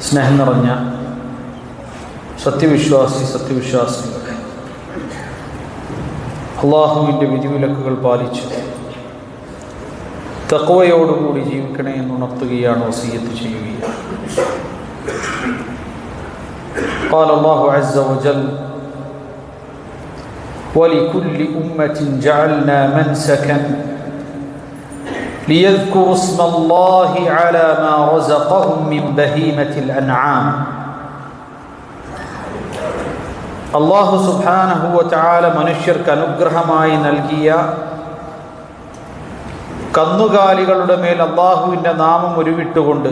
സ്നേഹം നിറഞ്ഞ സത്യവിശ്വാസി സത്യവിശ്വാസികളെ അള്ളാഹുവിൻ്റെ വിധിവിലക്കുകൾ പാലിച്ച് തക്കവയോടുകൂടി ജീവിക്കണേ എന്ന് ഉണർത്തുകയാണ് വസീയത്ത് ചെയ്യുകയാണ് قال الله عز وجل ولكل أمة جعلنا منسكا ليذكروا اسم الله على ما رزقهم من بهيمة الأنعام അള്ളാഹു സുബാനഹുവ ചാല മനുഷ്യർക്ക് അനുഗ്രഹമായി നൽകിയ കന്നുകാലികളുടെ മേൽ അള്ളാഹുവിൻ്റെ നാമം ഉരുവിട്ടുകൊണ്ട്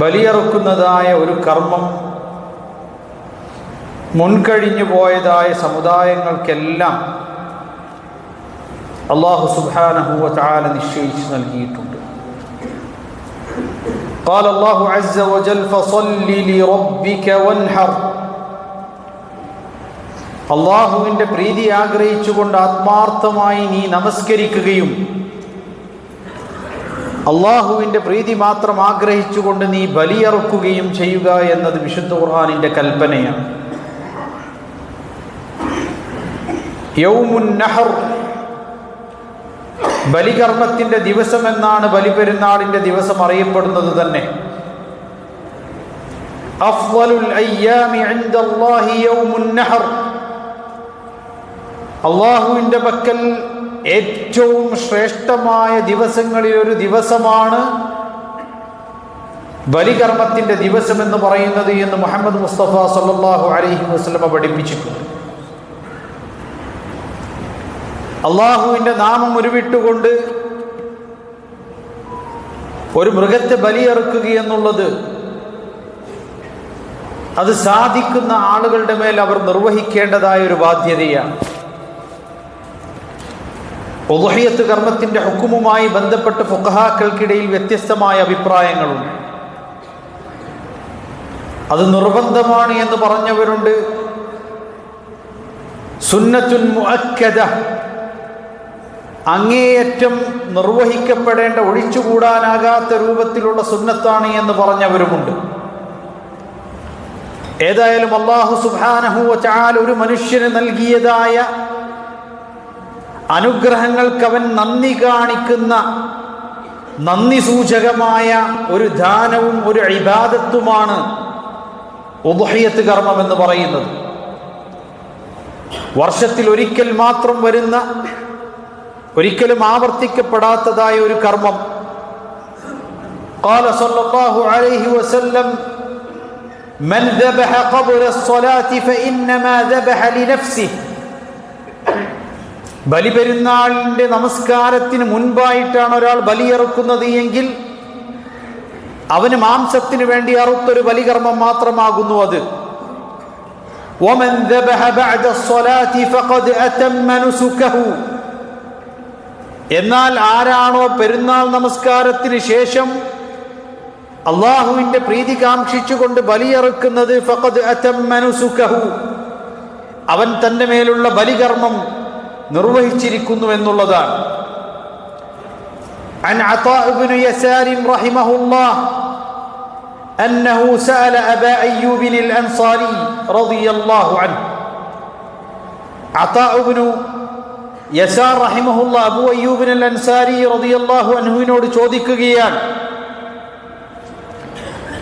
ബലിയറുക്കുന്നതായ ഒരു കർമ്മം മുൻകഴിഞ്ഞു പോയതായ സമുദായങ്ങൾക്കെല്ലാം അള്ളാഹു സുബാനഹുവ ചാല നിശ്ചയിച്ച് നൽകിയിട്ടുണ്ട് قال الله عز وجل فصل لربك وانحر അള്ളാഹുവിൻ്റെ പ്രീതി ആഗ്രഹിച്ചുകൊണ്ട് ആത്മാർത്ഥമായി നീ നമസ്കരിക്കുകയും അള്ളാഹുവിൻ്റെ പ്രീതി മാത്രം ആഗ്രഹിച്ചുകൊണ്ട് നീ ബലിയറുക്കുകയും ചെയ്യുക എന്നത് വിശുദ്ധ ഖുർആാനിൻ്റെ കൽപ്പനയാണ് യൗമുൻ നഹർ ബലികർമ്മത്തിന്റെ ദിവസം എന്നാണ് ബലിപെരുന്നാളിന്റെ ദിവസം അറിയപ്പെടുന്നത് തന്നെ. അള്ളാഹുവിന്റെ പക്കൽ ഏറ്റവും ശ്രേഷ്ഠമായ ദിവസങ്ങളിൽ ഒരു ദിവസമാണ് ബലികർമ്മത്തിന്റെ ദിവസം എന്ന് പറയുന്നത് എന്ന് മുഹമ്മദ് മുസ്തഫ സല്ലാഹു അലഹി വസ്ലമ പഠിപ്പിച്ചിട്ടുണ്ട്. അള്ളാഹുവിന്റെ നാമം ഉരുവിട്ടുകൊണ്ട് ഒരു മൃഗത്തെ ബലിയെറുക്കുക എന്നുള്ളത് അത് സാധിക്കുന്ന ആളുകളുടെ മേൽ അവർ നിർവഹിക്കേണ്ടതായ ഒരു ബാധ്യതയാണ്. ഒതുഹയത്ത് കർമ്മത്തിന്റെ ഹുക്കുമുമായി ബന്ധപ്പെട്ട് ഫുഖഹാക്കൾക്കിടയിൽ വ്യത്യസ്തമായ അഭിപ്രായങ്ങളുണ്ട്. അത് നിർബന്ധമാണ് എന്ന് പറഞ്ഞവരുണ്ട്. സുന്നത്തുൻ മുഅക്കദ അങ്ങേയറ്റം നിർവഹിക്കപ്പെടേണ്ട ഒഴിച്ചുകൂടാനാകാത്ത രൂപത്തിലുള്ള സുന്നത്താണ് എന്ന് പറഞ്ഞവരുമുണ്ട്. ഏതായാലും അള്ളാഹു സുബാനഹുവ ചാൽ ഒരു മനുഷ്യന് നൽകിയതായ അനുഗ്രഹങ്ങൾക്ക് അവൻ നന്ദി കാണിക്കുന്ന നന്ദി സൂചകമായ ഒരു ദാനവും ഒരു ഇബാദത്തുമാണ് ഉപഹയത്ത് കർമ്മം എന്ന് പറയുന്നത്. വർഷത്തിൽ ഒരിക്കൽ മാത്രം വരുന്ന ഒരിക്കലും ആവർത്തിക്കപ്പെടാത്തതായ ഒരു കർമ്മം قال صلى الله عليه وسلم من ذبح قبل الصلاة فإنما ذبح لنفسه ബലിപെരുന്നാളിന്റെ നമസ്കാരത്തിന് മുൻപായിട്ടാണ് ഒരാൾ ബലിയിറക്കുന്നത് എങ്കിൽ അവന് മാംസത്തിന് വേണ്ടി അറുത്തൊരു ബലികർമ്മം മാത്രമാകുന്നു അത് ومن ذبح بعد الصلاة فقد أتم نسكه എന്നാൽ ആരാണോ പെരുന്നാൾ നമസ്കാരത്തിന് ശേഷം അള്ളാഹുവിന്റെ പ്രീതി കാക്ഷിച്ചുകൊണ്ട് ബലിയറുക്കുന്നത് ഫഖദ് അതമ്മ നുസുക്കഹു അവൻ തന്റെ മേലുള്ള ബലികർമ്മം നിർവഹിച്ചിരിക്കുന്നു എന്നുള്ളതാണ് عن عطاء بن يسار رحمه الله أنه سأل أبا أيوب الأنصاري رضي الله عنه عطاء بن യസാർ റഹിമഹുല്ല അബു അയ്യൂബിൻ അൽ അൻസാരി റളിയല്ലാഹു അൻഹുവിനോട് ചോദിക്കുകയാണ്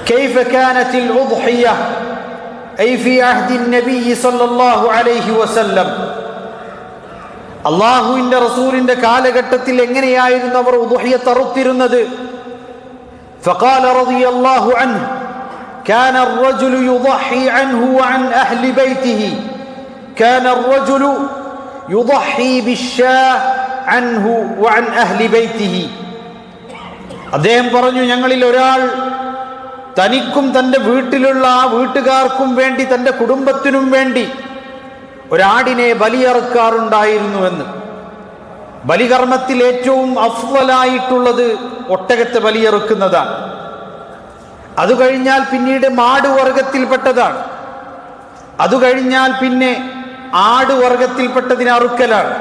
كيف كانت الأضحية أي في عهد النبي صلى الله عليه وسلم അള്ളാഹുവിന്റെ റസൂലിന്റെ കാലഘട്ടത്തിൽ എങ്ങനെയായിരുന്നു അവർ ഉദുഹിയെ തറുത്തിരുന്നത് فقال رضي الله عنه كان الرجل يضحي عنه وعن أهل بيته كان الرجل അദ്ദേഹം പറഞ്ഞു ഞങ്ങളിൽ ഒരാൾ തനിക്കും തന്റെ വീട്ടിലുള്ള ആ വീട്ടുകാർക്കും വേണ്ടി തന്റെ കുടുംബത്തിനും വേണ്ടി ഒരാടിനെ ബലിയറുക്കാറുണ്ടായിരുന്നുവെന്ന്. ബലികർമ്മത്തിൽ ഏറ്റവും അഫ്വലായിട്ടുള്ളത് ഒട്ടകത്തെ ബലിയറുക്കുന്നതാണ്. അത് കഴിഞ്ഞാൽ പിന്നീട് മാടുവർഗത്തിൽപ്പെട്ടതാണ്. അത് കഴിഞ്ഞാൽ പിന്നെ ആട് വർഗത്തിൽപ്പെട്ടതിനെ അറുക്കലാണ്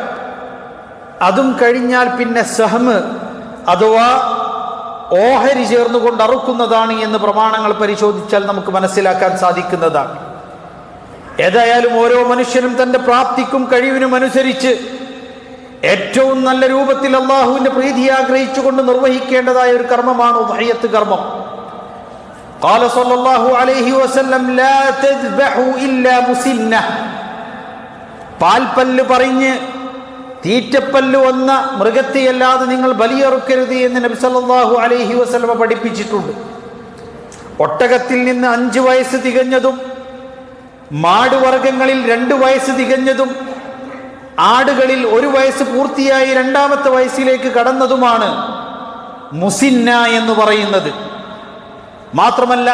അതും കഴിഞ്ഞാൽ പിന്നെ സഹമ് അഥവാ ഓഹരി ചേർന്നുകൊണ്ട് അറുക്കുന്നതാണ് എന്ന് പ്രമാണങ്ങൾ പരിശോധിച്ചാൽ നമുക്ക് മനസ്സിലാക്കാൻ സാധിക്കുന്നതാണ് ഏതായാലും ഓരോ മനുഷ്യനും തന്റെ പ്രാപ്തിക്കും കഴിവിനും അനുസരിച്ച് ഏറ്റവും നല്ല രൂപത്തിൽ അള്ളാഹുവിന്റെ പ്രീതി ആഗ്രഹിച്ചുകൊണ്ട് നിർവഹിക്കേണ്ടതായ ഒരു കർമ്മമാണ് ഉദഹയത്ത് കർമ്മം قال صلى الله عليه وسلم لا تذبحوا إلا مسنة പാൽപ്പല്ല് പറഞ്ഞ് തീറ്റപ്പല്ല് വന്ന മൃഗത്തെയല്ലാതെ നിങ്ങൾ ബലിയറുക്കരുത് എന്ന് നബി സല്ലല്ലാഹു അലൈഹി വസ്ലമ പഠിപ്പിച്ചിട്ടുണ്ട്. ഒട്ടകത്തിൽ നിന്ന് അഞ്ച് വയസ്സ് തികഞ്ഞതും മാടുവർഗങ്ങളിൽ രണ്ട് വയസ്സ് തികഞ്ഞതും ആടുകളിൽ ഒരു വയസ്സ് പൂർത്തിയായി രണ്ടാമത്തെ വയസ്സിലേക്ക് കടന്നതുമാണ് മുസിന്ന എന്ന് പറയുന്നത്. മാത്രമല്ല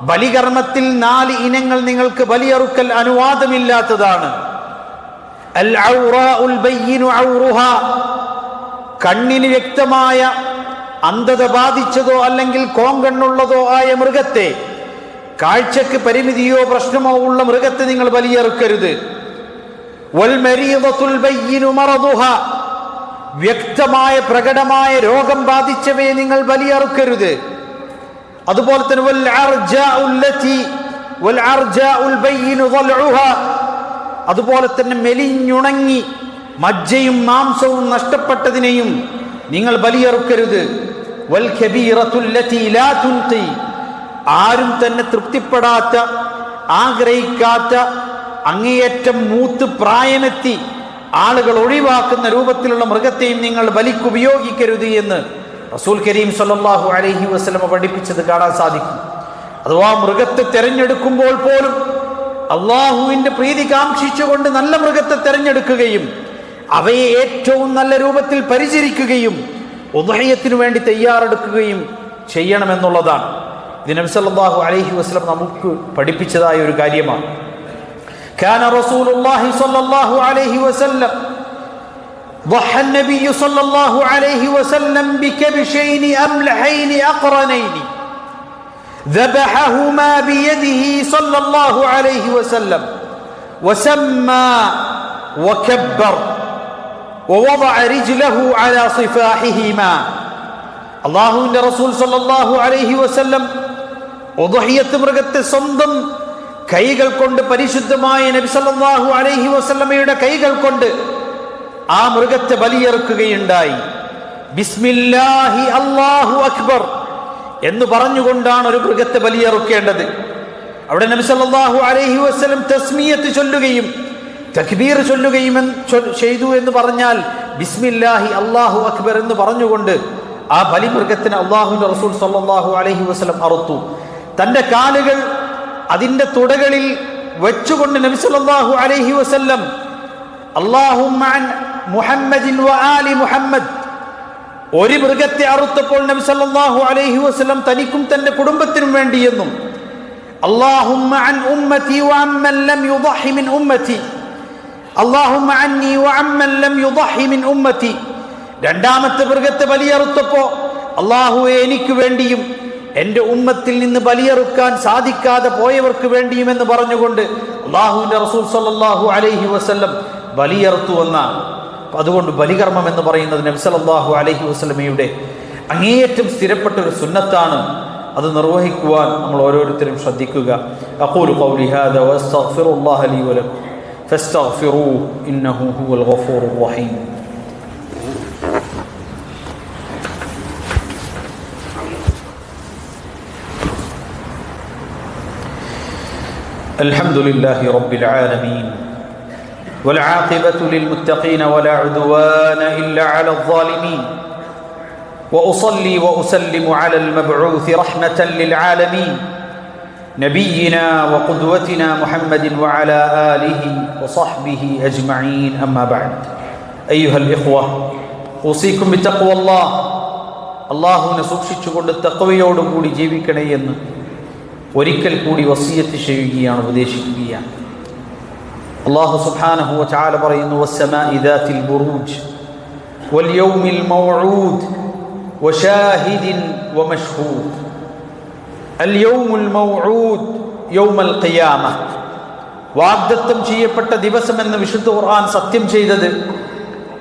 ബലികർമ്മത്തിൽ നാല് ഇനങ്ങൾ നിങ്ങൾക്ക് ബലിയറുക്കൽ അനുവാദമില്ലാത്തതാണ്. കണ്ണിന് വ്യക്തമായ അന്ധത ബാധിച്ചതോ അല്ലെങ്കിൽ കോങ്കണ്ണുള്ളതോ ആയ മൃഗത്തെ കാഴ്ചക്ക് പരിമിതിയോ പ്രശ്നമോ ഉള്ള മൃഗത്തെ നിങ്ങൾ ബലിയറുക്കരുത്. വ്യക്തമായ പ്രകടമായ രോഗം ബാധിച്ചവയെ നിങ്ങൾ ബലിയറുക്കരുത്. അതുപോലെ തന്നെ അതുപോലെ തന്നെ മെലിഞ്ഞുണങ്ങി മജ്ജയും മാംസവും നഷ്ടപ്പെട്ടതിനെയും നിങ്ങൾ ബലിയറുക്കരുത്. ആരും തന്നെ തൃപ്തിപ്പെടാത്ത ആഗ്രഹിക്കാത്ത അങ്ങേയറ്റം മൂത്ത് പ്രായമെത്തി ആളുകൾ ഒഴിവാക്കുന്ന രൂപത്തിലുള്ള മൃഗത്തെയും നിങ്ങൾ ബലിക്കുപയോഗിക്കരുത് എന്ന് റസൂൽ കരീം സല്ലാഹു അലഹി വസ്ലമ പഠിപ്പിച്ചത് കാണാൻ സാധിക്കും. അഥവാ മൃഗത്തെ തിരഞ്ഞെടുക്കുമ്പോൾ പോലും അള്ളാഹുവിന്റെ പ്രീതി കാക്ഷിച്ചുകൊണ്ട് നല്ല മൃഗത്തെ തിരഞ്ഞെടുക്കുകയും അവയെ ഏറ്റവും നല്ല രൂപത്തിൽ പരിചരിക്കുകയും ഉദയത്തിനു വേണ്ടി തയ്യാറെടുക്കുകയും ചെയ്യണമെന്നുള്ളതാണ്. ഇത് നബി സല്ലല്ലാഹു അലൈഹി വസല്ലം നമുക്ക് പഠിപ്പിച്ചതായ ഒരു കാര്യമാണ്. ضحى النبي صلى الله عليه وسلم بكبشين أملحين أقرنين ذبحهما بيده صلى الله عليه وسلم وسمى وكبر ووضع رجله على صفاحهما الله رسول صلى الله عليه وسلم وضحية മൃഗത്തെ സ്വന്തം കൈകൾ കൊണ്ട് പരിശുദ്ധമായ നബി സല്ലല്ലാഹു അലൈഹി വസല്ലമയുടെ കൈകൾ കൊണ്ട് ആ മൃഗത്തെ ബലിയെറുക്കുകയുണ്ടായി ബിസ്മില്ലാഹി അള്ളാഹു അക്ബർ എന്ന് പറഞ്ഞുകൊണ്ടാണ് ഒരു മൃഗത്തെ ബലിയെറുക്കേണ്ടത് അവിടെ നബി സല്ലല്ലാഹു അലൈഹി വസല്ലം തസ്മിയത്ത് ചൊല്ലുകയും തക്ബീർ ചൊല്ലുകയും ചെയ്തു എന്ന് പറഞ്ഞാൽ ബിസ്മില്ലാഹി അള്ളാഹു അക്ബർ എന്ന് പറഞ്ഞുകൊണ്ട് ആ ബലിമൃഗത്തിന് അള്ളാഹുവിന്റെ റസൂൽ സല്ലാഹു അലൈഹി വസ്ലം അറുത്തു. തന്റെ കാലുകൾ അതിന്റെ തുടകളിൽ വെച്ചുകൊണ്ട് നബി സല്ലല്ലാഹു അലൈഹി വസല്ലം അള്ളാഹും മുഹമ്മദിൻ ആലി മുഹമ്മദ്. ഒരു മൃഗത്തെ അറുത്തപ്പോൾ നബി സല്ലാഹു അലൈഹി വസ്ലം തനിക്കും തന്റെ കുടുംബത്തിനും വേണ്ടിയെന്നും രണ്ടാമത്തെ മൃഗത്തെ ബലിയറുത്തപ്പോ അള്ളാഹു എനിക്ക് വേണ്ടിയും എന്റെ ഉമ്മത്തിൽ നിന്ന് ബലിയറുക്കാൻ സാധിക്കാതെ പോയവർക്ക് വേണ്ടിയും എന്ന് പറഞ്ഞുകൊണ്ട് അള്ളാഹുവിന്റെ റസൂൽ സല്ലാഹു അലൈഹി വസ്ല്ലം ബലിയറുത്തു എന്നാണ് അപ്പൊ അതുകൊണ്ട് ബലികർമ്മം എന്ന് പറയുന്നത് നബ്സലല്ലാഹു അലൈഹി വസല്ലമയുടെ അങ്ങേയറ്റം സ്ഥിരപ്പെട്ട ഒരു സുന്നത്താണ് അത് നിർവഹിക്കുവാൻ നമ്മൾ ഓരോരുത്തരും ശ്രദ്ധിക്കുക അഖൂലു ഖൗലി ഹാദാ വഅസ്തഗ്ഫിറുല്ലാഹ ലീ വലക്കും ഫസ്തഗ്ഫിറൂഹു ഇന്നഹു ഹുവൽ ഗഫൂറുർ റഹീം الحمد لله رب العالمين والعاقبة للمتقين ولا عدوان إلا على الظالمين واصلي واسلم على المبعوث رحمه للعالمين نبينا وقدوتنا محمد وعلى اله وصحبه اجمعين اما بعد ايها الاخوه اوصيكم بتقوى الله അള്ളാഹുവിനെ സൂക്ഷിച്ചുകൊണ്ട് തക്കവയോടുകൂടി ജീവിക്കണേ എന്ന് ഒരിക്കൽ കൂടി വസീയത്ത് ചെയ്യുകയാണ് ഉപദേശിക്കുകയാണ് അള്ളാഹു സുബ്ഹാനഹു വതആല പറയുന്നു വസ്സമാഇ ദാത്തിൽ ബുറൂജ് വൽയൗമിൽ മൗഊദ് وشاهد ومشهود اليوم الموعود يوم القيامة വാഗ്ദത്തം ചെയ്യപ്പെട്ട ദിവസം എന്ന് വിശുദ്ധ ഖുർആൻ സത്യം ചെയ്തത്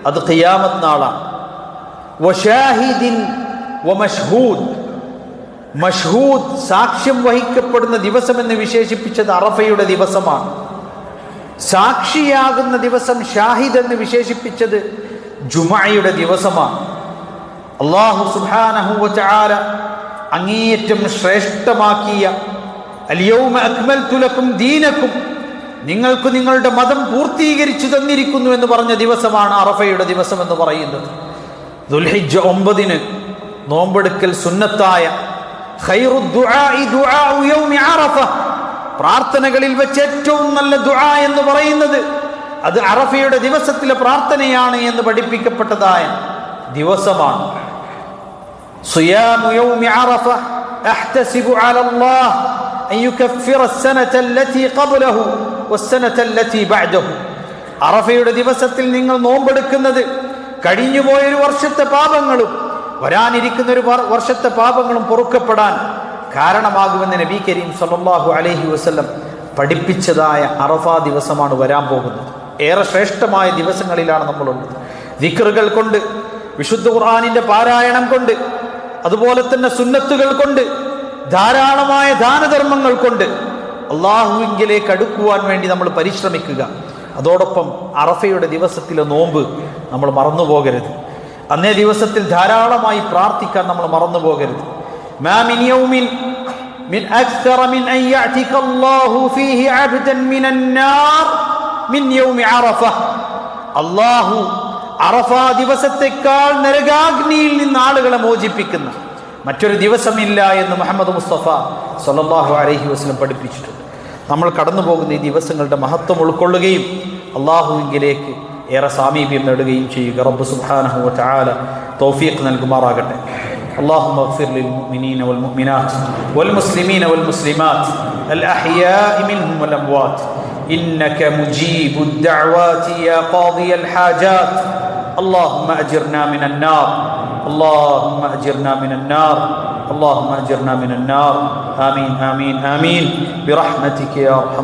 അത് ഖിയാമത്ത് നാളാണ് വഷാഹിദിൻ വമഷ്ഹൂദ് മഷ്ഹൂദ് സാക്ഷ്യം വഹിക്കപ്പെടുന്ന ദിവസം എന്ന് വിശേഷിപ്പിച്ചത് അറഫയുടെ ദിവസമാണ് സാക്ഷിയാകുന്ന ദിവസം ഷാഹിദ് എന്ന് വിശേഷിപ്പിച്ചത് ജുമായയുടെ ദിവസമാണ്. അള്ളാഹു സുബ്ഹാനഹു ചാല അങ്ങേയറ്റം ശ്രേഷ്ഠമാക്കിയ അലിയവും അക്മൽ തുലക്കും ദീനക്കും നിങ്ങൾക്ക് നിങ്ങളുടെ മതം പൂർത്തീകരിച്ചു തന്നിരിക്കുന്നു എന്ന് പറഞ്ഞ ദിവസമാണ് അറഫയുടെ ദിവസം എന്ന് പറയുന്നത്. ദുൽഹിജ് ഒമ്പതിന് നോമ്പെടുക്കൽ സുന്നത്തായ ദുആഇ ദുആഉ യൗമി അറഫ പ്രാർത്ഥനകളിൽ വെച്ച് ഏറ്റവും നല്ല ദുആ എന്ന് പറയുന്നത് അത് അറഫയുടെ ദിവസത്തിലെ പ്രാർത്ഥനയാണ് എന്ന് പഠിപ്പിക്കപ്പെട്ടതായ ദിവസമാണ്. അറഫയുടെ ദിവസത്തിൽ നിങ്ങൾ നോമ്പെടുക്കുന്നത് കഴിഞ്ഞുപോയൊരു വർഷത്തെ പാപങ്ങളും വരാനിരിക്കുന്ന ഒരു വർഷത്തെ പാപങ്ങളും പൊറുക്കപ്പെടാൻ കാരണമാകുമെന്ന് നബി കരീം സല്ലാഹു അലഹി വസ്ലം പഠിപ്പിച്ചതായ അറഫ ദിവസമാണ് വരാൻ പോകുന്നത്. ഏറെ ശ്രേഷ്ഠമായ ദിവസങ്ങളിലാണ് നമ്മളുള്ളത്. ദിക്റുകൾ കൊണ്ട് വിശുദ്ധ ഖുർആാനിന്റെ പാരായണം കൊണ്ട് അതുപോലെ തന്നെ സുന്നത്തുകൾ കൊണ്ട് ധാരാളമായ ദാനധർമ്മങ്ങൾ കൊണ്ട് അള്ളാഹുവിങ്കിലേക്ക് അടുക്കുവാൻ വേണ്ടി നമ്മൾ പരിശ്രമിക്കുക. അതോടൊപ്പം അറഫയുടെ ദിവസത്തിലെ നോമ്പ് നമ്മൾ മറന്നു പോകരുത്. അന്നേ ദിവസത്തിൽ ധാരാളമായി പ്രാർത്ഥിക്കാൻ നമ്മൾ മറന്നു പോകരുത്. من أكثر من أن يعتك الله فيه عبدا من النار من يوم عرفة الله അറഫ ദിവസത്തെക്കാൾ നരകാഗ്നിയിൽ നിന്ന് ആളുകളെ മോചിപ്പിക്കുന്ന മറ്റൊരു ദിവസമില്ല എന്ന് മുഹമ്മദ് മുസ്തഫ സല്ലാഹു അലഹി വസ്ലം പഠിപ്പിച്ചിട്ടുണ്ട് നമ്മൾ കടന്നു പോകുന്ന ഈ ദിവസങ്ങളുടെ മഹത്വം ഉൾക്കൊള്ളുകയും അള്ളാഹുവിങ്കിലേക്ക് ഏറെ സാമീപ്യം നേടുകയും ചെയ്യുക റബ്ബ് സുബ്ഹാനഹു വതആല തൗഫീഖ് നൽകുമാറാകട്ടെ اللهم اغفر للمؤمنين والمؤمنات والمسلمين والمسلمات الأحياء منهم والأموات إنك مجيب الدعوات يا قاضي الحاجات اللهم أجرنا من النار اللهم أجرنا من النار اللهم أجرنا من النار آمين آمين آمين برحمتك يا أرحم